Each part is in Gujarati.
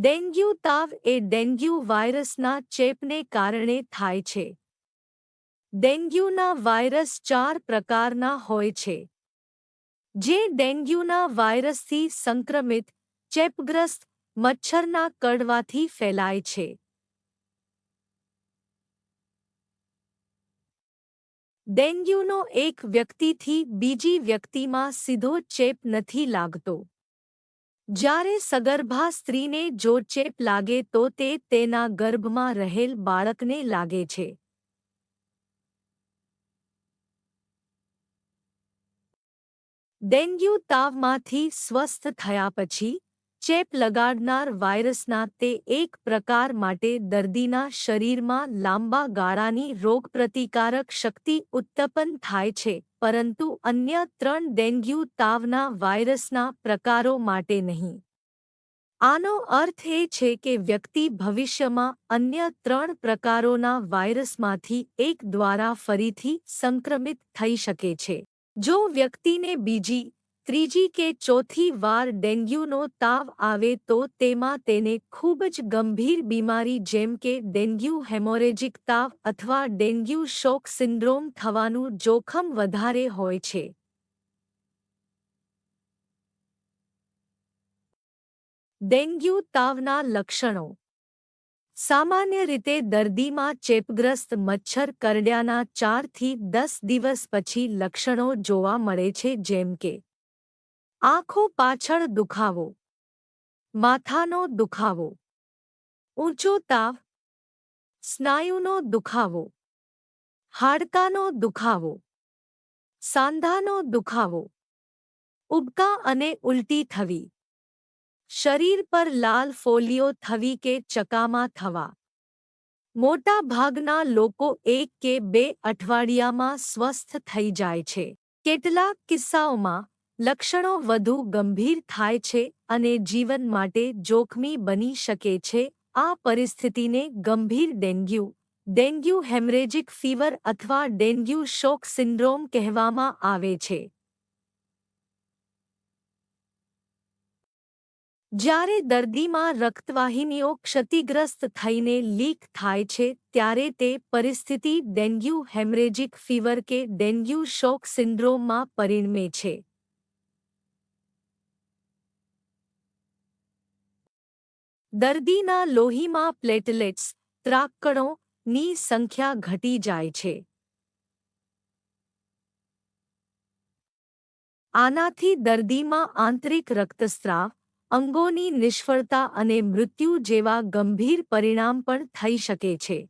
ડેન્ગ્યુ તાવ એ ડેન્ગ્યુ વાયરસના ચેપને કારણે થાય છે. ડેન્ગ્યુના વાયરસ ચાર પ્રકારના હોય છે. જે ડેન્ગ્યુના વાયરસથી સંક્રમિત, ચેપગ્રસ્ત, મચ્છરના કડવાથી ફેલાય છે. ડેન્ગ્યુનો એક વ્યક્તિથી બીજી વ્યક્તિમાં સીધો ચેપ નથી લાગતો. જ્યારે સગર્ભા સ્ત્રીને જો ચેપ લાગે તો તે તેના ગર્ભમાં રહેલ બાળકને લાગે છે. ડેન્ગ્યુ તાવમાંથી સ્વસ્થ થયા પછી ચેપ લગાડનાર વાયરસના તે એક પ્રકાર માટે દર્દીના શરીરમાં લાંબા ગાળાની રોગપ્રતિકારક શક્તિ ઉત્પન્ન થાય છે. પરંતુ અન્ય ત્રણ ડેન્ગ્યુ તાવના વાયરસના પ્રકારો માટે નહીં. આનો અર્થ એ છે કે વ્યક્તિ ભવિષ્યમાં અન્ય ત્રણ પ્રકારોના વાયરસમાંથી એક દ્વારા ફરીથી સંક્રમિત થઈ શકે છે. જો વ્યક્તિને બીજી ત્રીજી કે ચોથી વાર ડેન્ગ્યુનો તાવ આવે તો તેમાં તેને ખૂબ જ ગંભીર બીમારી જેમ કે ડેન્ગ્યુ હેમોરેજિક તાવ અથવા ડેન્ગ્યુ શોક સિન્ડ્રોમ થવાનું જોખમ વધારે હોય છે. ડેન્ગ્યુ તાવના લક્ષણો. સામાન્ય રીતે દર્દીમાં ચેપગ્રસ્ત મચ્છર કરડ્યાના ચારથી દસ દિવસ પછી લક્ષણો જોવા મળે છે જેમ કે આંખો પાછળ દુખાવો. માથાનો દુખાવો. ઊંચો તાવ. સ્નાયુનો દુખાવો. હાડકાનો દુખાવો. સાંધાનો દુખાવો. ઉબકા અને ઉલટી થવી. શરીર પર લાલ ફોલીઓ થવી કે ચકામાં થવા. મોટા ભાગના લોકો એક કે બે અઠવાડિયામાં સ્વસ્થ થઈ જાય છે. કેટલાક કિસ્સાઓમાં લક્ષણો વધુ ગંભીર થાય છે અને જીવન માટે જોખમી બની શકે છે. આ પરિસ્થિતિને ગંભીર ડેન્ગ્યુ ડેન્ગ્યુ હેમરેજિક ફીવર અથવા ડેન્ગ્યુ શોક સિન્ડ્રોમ કહેવામાં આવે છે. જ્યારે દર્દીમાં રક્તવાહિનીઓ ક્ષતિગ્રસ્ત થઈને લીક થાય છે, ત્યારે તે પરિસ્થિતિ ડેન્ગ્યુ હેમરેજિક ફીવર કે ડેન્ગ્યુ શોક સિન્ડ્રોમમાં પરિણમે છે. દર્દીના લોહીમાં પ્લેટલેટ્સ ત્રાકકણો ની સંખ્યા ઘટી જાય છે. આનાથી દર્દીમાં આંતરિક રક્તસ્રાવ, અંગોની નિષ્ફળતા અને મૃત્યુ જેવા ગંભીર પરિણામ પણ થઈ શકે છે.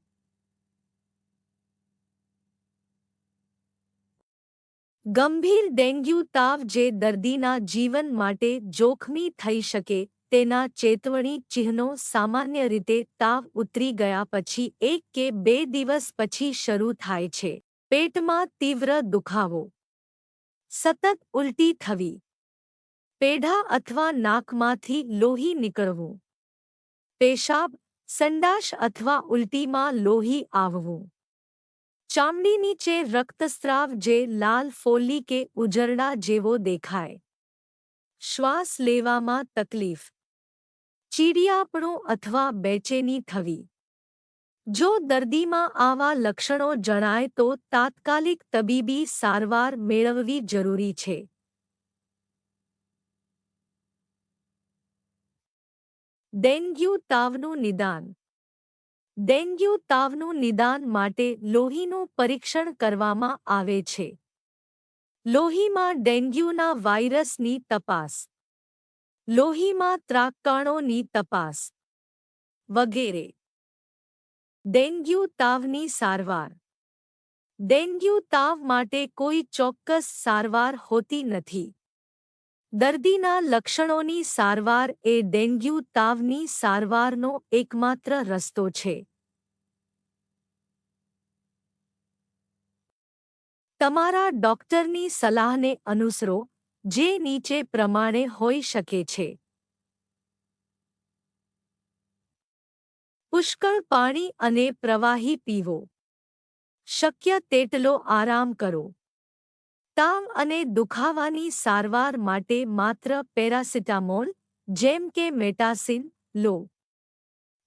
ગંભીર ડેન્ગ્યુ તાવ જે દર્દીના જીવન માટે જોખમી થઈ શકે તેના ચેતવણી ચિહ્નો સામાન્ય રીતે તાવ ઉતરી ગયા પછી એક કે બે દિવસ પછી શરૂ થાય છે. પેટમાં તીવ્ર દુખાવો. સતત ઉલટી થવી. પેઢા અથવા નાકમાંથી લોહી નીકળવું. પેશાબ સંડાશ અથવા ઉલટીમાં લોહી આવવું. ચામડી નીચે રક્તસ્રાવ જે લાલ ફોલ્લી કે ઉજરડા જેવો દેખાય. શ્વાસ લેવામાં તકલીફ. ચીડિયાપણું અથવા બેચેની થવી. જો દર્દીમાં આવા લક્ષણો જણાય તો તાત્કાલિક તબીબી સારવાર મેળવવી જરૂરી છે. ડેન્ગ્યુ તાવનું નિદાન. ડેન્ગ્યુ તાવનું નિદાન માટે લોહીનું પરીક્ષણ કરવામાં આવે છે. લોહીમાં ડેન્ગ્યુના વાયરસની તપાસ. લોહીમાં ત્રાકાણોની તપાસ. વગેરે. ડેન્ગ્યુ તાવની સારવાર. ડેન્ગ્યુ તાવ માટે કોઈ ચોક્કસ સારવાર હોતી નથી. દર્દીના લક્ષણોની સારવાર એ ડેન્ગ્યુ તાવની સારવારનો એકમાત્ર રસ્તો છે. તમારા ડોક્ટરની સલાહને અનુસરો. જે નીચે પ્રમાણે હોઈ શકે છે. પુષ્કળ પાણી અને પ્રવાહી પીવો. શક્ય તેટલો આરામ કરો. તાવ અને દુખાવાની સારવાર માટે માત્ર પેરાસિટામોલ, જેમ કે મેટાસિન, લો.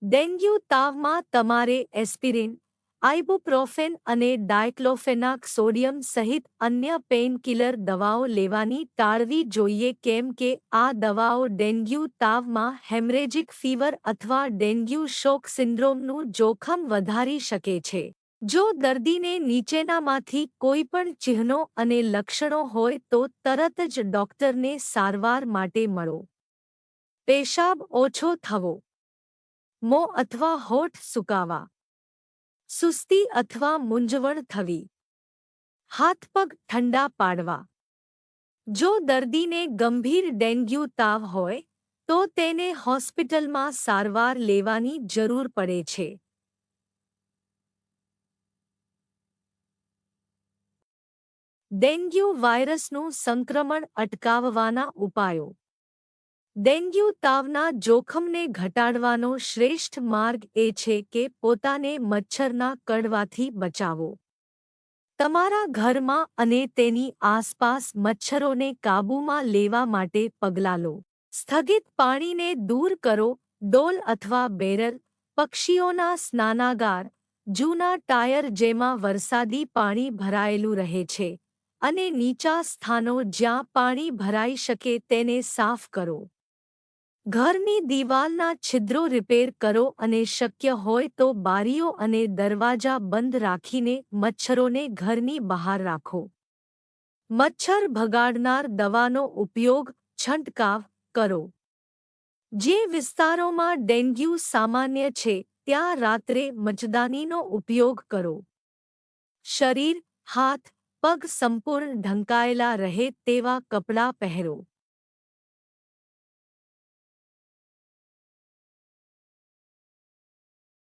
ડેન્ગ્યુ તાવમાં તમારે એસ્પિરિન આઇબુપ્રોફેન અને ડાયક્લોફેનાક સોડિયમ સહિત અન્ય પેઇનકિલર દવાઓ લેવાની ટાળવી જોઈએ કેમ કે આ દવાઓ ડેન્ગ્યુ તાવમાં હેમરેજિક ફીવર અથવા ડેન્ગ્યુ શોક સિન્ડ્રોમનું જોખમ વધારી શકે છે. જો દર્દીને નીચેનામાંથી કોઈ પણ ચિહ્નો અને લક્ષણો હોય તો તરત જ ડોક્ટરને સારવાર માટે મળો. પેશાબ ઓછો થવો. મોં અથવા હોઠ સુકાવા. સુસ્તી અથવા મૂંઝવણ થવી. હાથ પગ ઠંડા પાડવા. જો દર્દીને ગંભીર ડેન્ગ્યુ તાવ હોય, તો તેને હોસ્પિટલમાં સારવાર લેવાની જરૂર પડે છે. ડેન્ગ્યુ વાયરસનું સંક્રમણ અટકાવવાના ઉપાયો. ડેન્ગ્યુ તાવના જોખમને ઘટાડવાનો શ્રેષ્ઠ માર્ગ એ છે કે પોતાને મચ્છરના કડવાથી બચાવો તમારા ઘરમાં અને તેની આસપાસ મચ્છરોને કાબૂમાં લેવા માટે પગલાં લો. સ્થગિત પાણીને દૂર કરો, ડોલ અથવા બેરલ, પક્ષીઓના સ્નાનાગાર, જૂના ટાયર જેમાં વરસાદી પાણી ભરાયેલું રહે છે, અને નીચા સ્થાનો જ્યાં પાણી ભરાઈ શકે તેને સાફ કરો. ઘરની દિવાલના છિદ્રો રિપેર કરો અને શક્ય હોય તો બારીઓ અને દરવાજા બંધ રાખીને મચ્છરોને ઘરની બહાર રાખો. મચ્છર ભગાડનાર દવાનો ઉપયોગ છંટકાવ કરો. જે વિસ્તારોમાં ડેન્ગ્યુ સામાન્ય છે, ત્યાં રાત્રે મચદાનીનો ઉપયોગ કરો. શરીર, હાથ, પગ સંપૂર્ણ ઢંકાયેલા રહે તેવા કપડાં પહેરો.